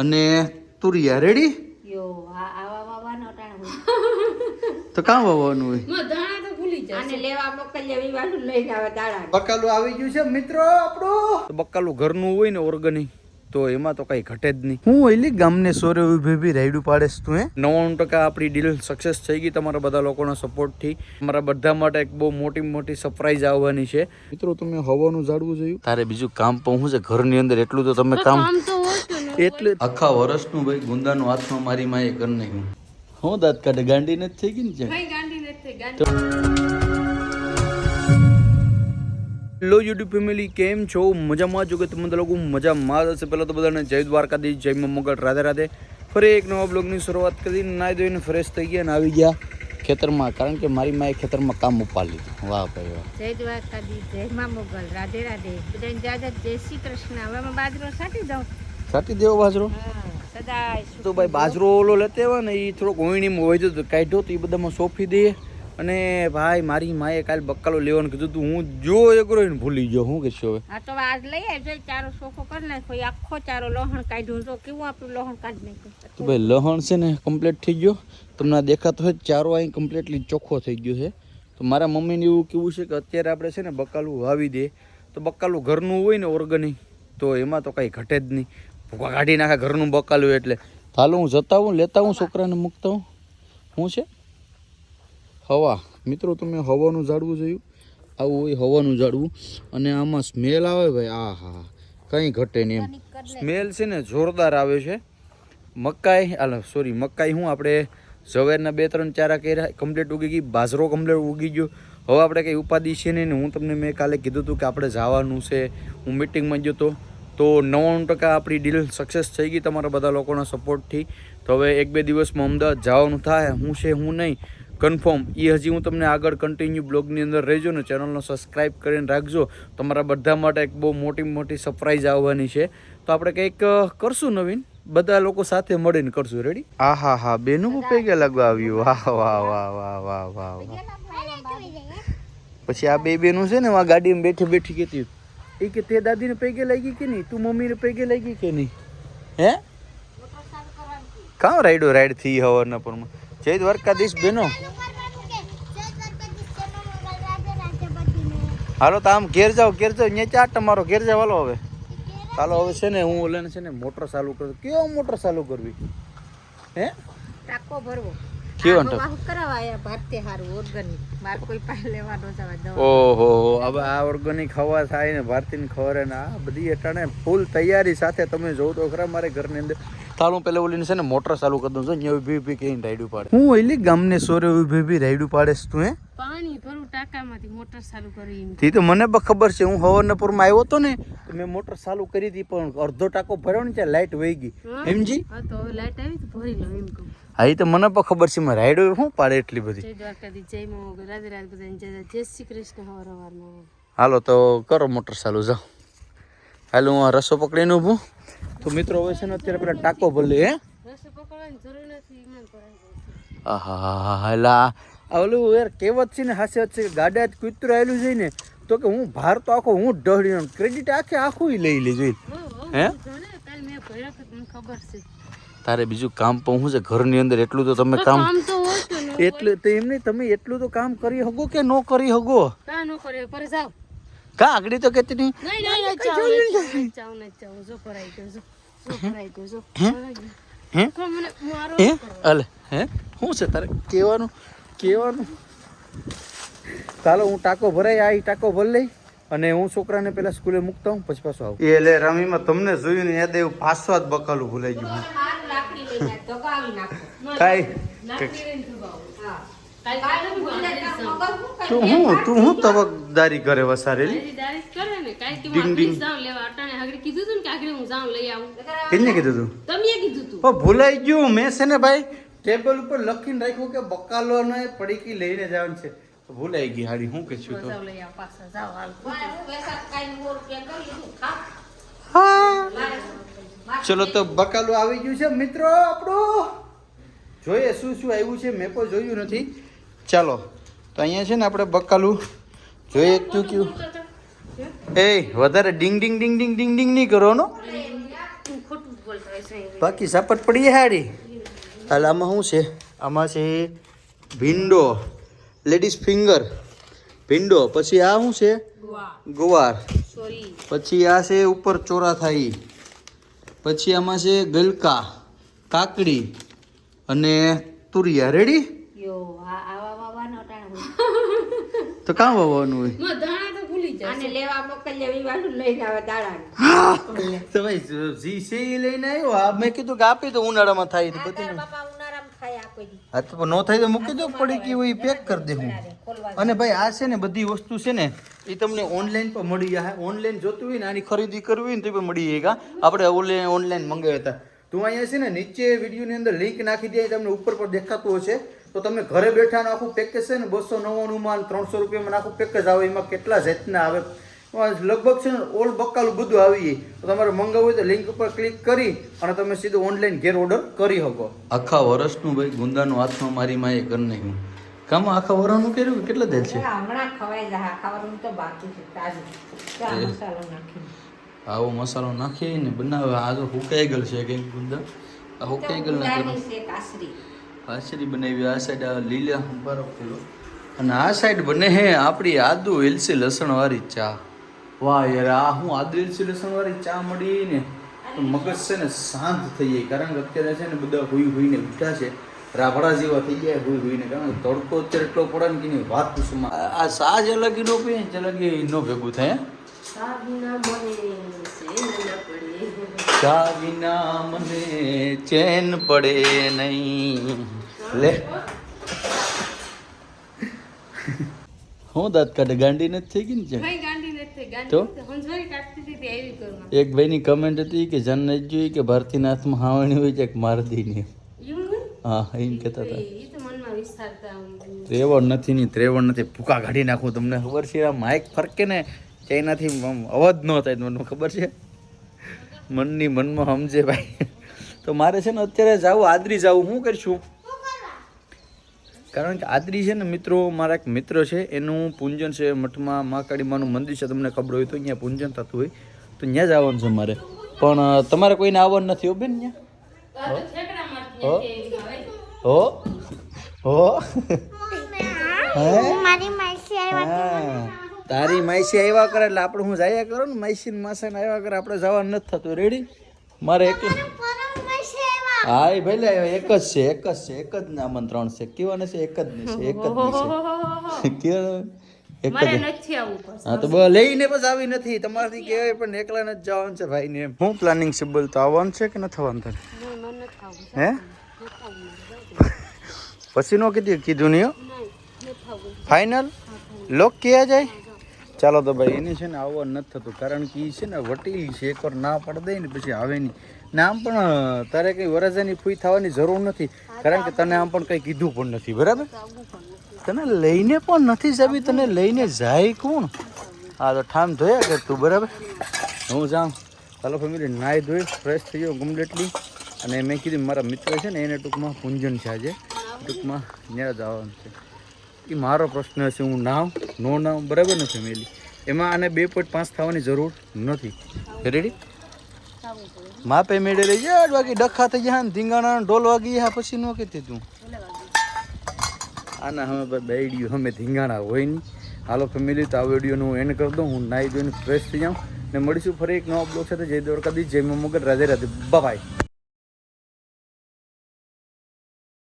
અને તુરિયા રેડી યો આ આવા વાવાનો ટાણો તો કામ વાવવાનું હોય? બકાલું આવી ગયું છે મિત્રો આપણું. બકાલું ઘરનું હોય ને ઓર્ગેનિક તો એમાં તો કઈ ઘટે જ નહીં. હું એલી ગામને સોરે ઊભી રાયડું પાડે તું હે? નવ્વાણું ટકા આપણી ડીલ સક્સેસ થઈ ગઈ તમારા બધા લોકોના સપોર્ટથી અમારા બધા માટે એક બહુ મોટી મોટી સરપ્રાઈઝ આવવાની છે. મિત્રો તમે હવાનું જાળવું જોયું? તારે બીજું કામ પણ શું છે ઘરની અંદર એટલું તો તમે કામ તો હોતું ને એટલે આખા વર્ષનું ભાઈ ગુંદાનું હાથમાં મારી માએ કર નહીં હું દાંત કાઢે? ગાંડી નથી થઈ ગઈ ને છે ભાઈ ગાંડી નથી થઈ હેલો યુટ્યુબ ફેમિલી કેમ છો? મજામાં જો કે તમે લોકો મજામાં જ હશે? પહેલાં તો બધાને જય દ્વારકાધીશ જય મા રાધે રાધે. ફરી એક નવા બ્લોગની શરૂઆત કરી નાહી ધોઈને ફ્રેશ થઈ ગયા અને આવી ગયા ખેતરમાં. કારણ કે મારી માએ ખેતરમાં કામ ઉપાડી લીધું. વાહ ભાઈ વાહ. જય દ્વારકાધી જય મા મોગલ રાધે રાધે. બધાને જાજા જય શ્રી કૃષ્ણ. હવે બાજરો સાટી દઉં. સાટી દેવો બાજરો? તો ભાઈ બાજરો ઓલો લેતે હોય ને એ થોડોક ઓયણીમાં હોય તો કાઢ્યો તો એ બધામાં સોંપી દઈએ અને ભાઈ મારી માએ કાલ બક્કાલો લેવાનું કીધું તું હું જો એક એને ભૂલી ગયો હું કહેશું હવે? હા તો આજ લઈ આવજો ચારો સોખો કરી નાખો કોઈ આખો ચારો લોહણ કાઢ્યું. તો કેવું આપણું લોહણ કાઢી તો ભાઈ લહણ છે ને કમ્પ્લીટ થઈ ગયો. તમને દેખાતો હોય ચારો અહીં કમ્પ્લીટલી ચોખ્ખો થઈ ગયો છે. તો મારા મમ્મીને એવું કેવું છે કે અત્યારે આપણે છે ને બકાલું વાવી દે. તો બકાલું ઘરનું હોય ને ઓર્ગેનિક તો એમાં તો કંઈ ઘટે જ નહીં. ભૂકા કાઢી નાખે ઘરનું બકાલું એટલે. હાલો, હું જતા હું લેતા હું છોકરાને મૂકતા હું શું છે? હવા. મિત્રો, તમે હવાનું ઝાડવું જોયું? આવું હોય હવાનું ઝાડવું. અને આમાં સ્મેલ આવે ભાઈ. આ, હા કંઈ ઘટે નહીં એમ. સ્મેલ છે ને જોરદાર આવે છે. મકાઈ, હાલ સોરી મકાઈ હું આપણે ઝવેરના બે, ત્રણ ચારા કર્યા કમ્પ્લીટ ઉગી ગઈ. બાજરો કમ્પ્લીટ ઉગી ગયો. હવે આપણે કંઈ ઉપાધિ છે નહીં ને. હું તમને મેં કાલે કીધું હતું કે આપણે જવાનું છે. હું મિટિંગમાં ગયો હતો તો નવ્વાણું ટકા આપણી ડીલ સક્સેસ થઈ ગઈ તમારા બધા લોકોના સપોર્ટથી તો હવે એક બે દિવસમાં અમદાવાદ જવાનું થાય હું છે હું નહીં. કન્ફર્મ એ હજી હું તમને આગળ કન્ટિન્યુ બ્લોગની અંદર રહેજો ને ચેનલનો સબસ્ક્રાઈબ કરીને રાખજો. તમારા બધા માટે એક બહુ મોટી મોટી સરપ્રાઈઝ આવવાની છે. તો આપણે કંઈક કરશું નવીન? બધા લોકો સાથે મળીને કરશું. રેડી આ હા હા બેનું પૈકે લાગવા આવ્યું? વાહ વાહ વાહ વાહ વાહ વાહ વાહ પછી આ બે બેનું છે ને આ ગાડીમાં બેઠી બેઠી કહેતી એ કે તે દાદીને પૈકે લાગી કે નહીં? તું મમ્મીને પૈકે લાગી કે નહીં? હે? કાં રાઈડો રાઈડ થઈ હવારના પરમાં. જય દ્વારકાધીશ બેનો. હાલો તો આમ ઘેર જાઓ ઘેર જાઓ. અહીંયા ચાટ તમારો ઘેર જાવ હાલો હવે. ચાલો હવે છે ને હું ઓલાને છે ને મોટર ચાલુ કરું. કેવો મોટર ચાલુ કરવી? હે? ટાકો ભરવો. કેવો આનો ટાંકો? કરાવાયા ભારતીય હારું ઓર્ગેનિક માર કોઈ પાસે લેવાનો જવા દવા. ઓહો હવે આ ઓર્ગેનિક હવા થાય ને ભારતીય ખવરે ને આ બધી અટાણે ફૂલ તૈયારી સાથે તમે જોવો તો ખરા મારે ઘરની અંદર. તાલ હું પેલા ઓલીને છે ને મોટર ચાલુ કરી દઉં છું અહીંયા ઊભી ઊભી કહીને રાયડું પાડે હું ઓલી ગામને સોરે ઊભી ઊભી રાયડું પાડેસ તું હે? પાણી ભરું ટાંકામાંથી મોટર ચાલુ કરી એમ. તો મને પણ ખબર છે હું હવનપુરમાં આવ્યો હતો ને તો મેં મોટર ચાલુ કરી હતી પણ અડધો ટાંકો ભર્યો ને ત્યાં લાઇટ વહી ગઈ. એમજી હા તો લાઈટ આવી તો ભરી લઉં એમ કહું. હા એ તો મને પણ ખબર છે મારે રાઈડો શું પાડે એટલી બધી. જય મા શ્રી કૃષ્ણ હાલો તો કરો મોટર ચાલુ જાઓ. હાલો હું રસો પકડીને ઊભું. તો મિત્રો હોય છે ને અત્યારે પેલા ટાંકો ભલે હે? હા ઓલું યાર કહેવત છે ને હાસે છે ગાડા જ કૂતરું આવેલું છે ને તો કે હું ભાર તો આખો હું ડહડી ક્રેડિટ આખે આખું લઈ લેજો હે મેં ખબર છે. તારે બીજું કામ પણ શું છે ઘરની અંદર એટલું તો તમે કામ એટલે તો એમ નહીં તમે એટલું તો કામ કરી શકો કે ન કરી શકો કા ન કરે પર જાવ કા આગળ તો કેતી નહીં. હે? હે? અલે હે? શું છે તારે? કહેવાનું કહેવાનું. ચાલો હું ટાંકો ભરાય આ ટાંકો ભરી લઈ અને હું છોકરાને પેલા સ્કૂલે મૂકતા હું પછી પાછો આવું. એ લે રમીમાં તમને જોયું ને યાદ એવું ફાસવા જ બકાલું ભૂલાઈ ગયું. કાઈ. હા તો હું તું હું તબકદારી કરે વસારેલી? ડીંગ ડીંગ. કીધું તું કે હું જાઉં લઈ આવું. કેને કીધું તું? તમે કીધું તું. ઓ ભૂલાઈ ગયું. મેં છે ને ભાઈ ટેબલ ઉપર લખીને રાખ્યું કે બકાલો ને પડીકી લઈને જવાનું છે. તો ભૂલાઈ ગઈ હાડી હું કે છું તો? લઈ આવ પાછા જાઓ હાલ. મારે હું ચલો તો બકાલું આવી ગયું છે. મિત્રો આપણું જોઈએ શું શું આવ્યું છે. મેં કોઈ જોયું નથી. ચાલો તો અહીંયા છે ને આપણે બકાલું જોઈએ એક ચૂક્યું એ વધારે ડિંગ ડિંગ ડિંગ ડિંગ ડિંગ ડિંગ નહીં કરો નો તું ખોટું બોલતો બાકી સાપટ પડી હાડી. હાલ આમાં શું છે? આમાં છે ભીંડો. લેડીઝ ફિંગર ભીંડો. પછી આ શું છે? ગુવાર. પછી આ છે ઉપર ચોરા થાય. પછી આમાં છે ગલકા કાકડી અને તુરિયા. રેડી યો આ આવા વાવાનો ટાણો તો કામ વાવવાનું હોય? માં ધાણા તો ભાઈ જી છે એ લઈને આવ્યો? આ મેં કીધું કે આપી તો ઉનાળામાં થાય તો બધી બાપા ઉનાળામાં ખાય આપી દી હા, તો ન થાય તો મૂકી દો, પડી કે હોય પેક કરી દે હું. અને ભાઈ, આ છે ને બધી વસ્તુ છે ને, એ તમને ઓનલાઈન પણ મળી જાય. ઓનલાઈન જોતું હોય ને, આની ખરીદી કરવી ને, તો પણ મળી જાય આપણે ઓનલાઈન ઓનલાઈન મંગાવ્યા હતા. તું અહીંયા છે ને, નીચે વિડીયોની અંદર લિંક નાખી દે તમને ઉપર પર દેખાતું હશે. તો તમને ઘરે બેઠાનું આખું પેકેજ છે ને, બસો નવ્વાણુંમાં ત્રણસો રૂપિયામાં આખું પેકેજ આવે, એમાં કેટલા જાતના આવે. લગભગ છે ને ઓલ બકાલું બધું આવી જાય તો તમારે મંગાવવું હોય તો લિંક ઉપર ક્લિક કરી અને તમે સીધું ઓનલાઈન ઘેર ઓર્ડર કરી શકો. આખા વર્ષનું ભાઈ ગુંદાનું હાથમાં મારી માએ કરી નાખ્યું. કામ આખા વર્ષનું કર્યું કેટલા દેલ છે? હમણાં ખવાઈ જાય ખાવાનું તો બાકી છે તાજું. ચા મસાલો નાખી આવો મસાલો નાખી ને બનાવે. આ તો હુકાઈ ગયેલ છે કંઈક ગુંદા. આ હુકાઈ ગયેલ ના કાસરી કાસરી બનાવી આ સાઈડ આ લીલા બરફ પેલો અને આ સાઈડ બને હે આપણી આદુ એલસી લસણ વાળી ચા. વાહ યાર આ હું આદુ એલસી લસણ વાળી ચા મળી ને તો મગજ છે ને શાંત થઈ જાય. કારણ કે અત્યારે છે ને બધા હુઈ હુઈને ઉઠ્યા છે. રાભડા જેવા થઈ ગયા હુઈ હુઈને. કારણ કે તડકો અત્યારે એટલો પડે ને કે વાત પૂછું આ સાજ અલગ નો પીએ અલગ નો ભેગું થાય ચા વિના મને ચેન પડે. નહીં. લે. હું? દાંત કાઢે ગાંડી નથી થઈ ગઈ ને તો? એક ભાઈની કમેન્ટ હતી કે જન નથી જોઈ કે ભારતીનાથમાં હાવણી હોય છે કે મારદીની એવું હા એમ કહેતા હતા. એ તો મનમાં વિસ્તારતા આમ. ત્રેવડ નથી ની ત્રેવડ નથી. ભૂકા કાઢી નાખું તમને ખબર છે? આ માઇક ફરકે ને એનાથી અવાજ ન થાય મને ખબર છે? મનની મનમાં સમજે ભાઈ. તો મારે છે ને અત્યારે જાવું આદરી જાવું. હું કરશું? કારણ કે આદરી છે ને મિત્રો મારા એક મિત્ર છે એનું પૂંજન છે મઠમાં મહાકાળી માનું મંદિર છે તમને ખબર હોય તો અહીંયા પૂંજન થતું હોય. તો ત્યાં જ આવવાનું છે મારે. પણ તમારે કોઈને આવવાનું નથી હો બેન હો? હો? માસી તારી માયસી આવ્યા કરે એટલે આપણે હું જાયા કરો ને? માસા ને આવ્યા કરે આપણે જવાનું નથી થતું. રેડી મારે એક હા એ ભાઈ એક જ છે એક જ છે એક જ ને આમંત્રણ છે. કેવાને છે એક જ નહીં છે એક જ નહીં છે. એક જ હા તો બસ લઈને બસ આવી નથી. તમારાથી કહેવાય પણ એકલા જ જવાનું છે ભાઈ ને હું પ્લાનિંગ છે બોલ તો આવવાનું છે કે ન થવાનું તારે હે? પછી નો કીધું કીધું નહીં ફાઇનલ લોક ક્યાં જાય? ચાલો તો ભાઈ. એને છે ને આવવા નથી થતું કારણ કે એ છે ને વટીલી છે એકવાર ના પાડી દે ને પછી આવે નહીં. ને આમ પણ તારે કંઈ વરજાની ફૂઈ થવાની જરૂર નથી. કારણ કે તને આમ પણ કંઈ કીધું પણ નથી બરાબર? તને લઈને પણ નથી જાવી તને લઈને જાય કોણ? હા તો ઠામ ધોયા કર તું બરાબર? હું જાઉં. ચાલો ફેમિલી નાહી ધોઈ ફ્રેશ થઈ ગયો કમ્પ્લીટલી અને મેં કીધું મારા મિત્ર છે ને એને ટૂંકમાં પૂંજન છે આજે. ટૂંકમાં ત્યાં જ આવવાનું છે. એ મારો પ્રશ્ન છે, હું નાવ નો નાવ બરાબર ને ફેમિલી એમાં આને બે પોઈન્ટ પાંચ થવાની જરૂર નથી. રેડી માપે મેળે રહી જાય, આઠ વાગે ડખા થઈ ને ધીંગાણા ઢોલ વાગી ગયા પછી નો કીધી તું. આના હમે ભાઈ બેડ્યું અમે ધીંગાણા હોય નહીં. હાલો ફેમિલી તો આ વિડીયોનું હું એન્ડ કરી દઉં, હું નાહી જોઈને ફ્રેશ થઈ જાઉં. ને મળીશું ફરી એક નવા બ્લોગ સાથે. જય દ્વારકાધીશ, જય મગર રાધે રાધે. બાય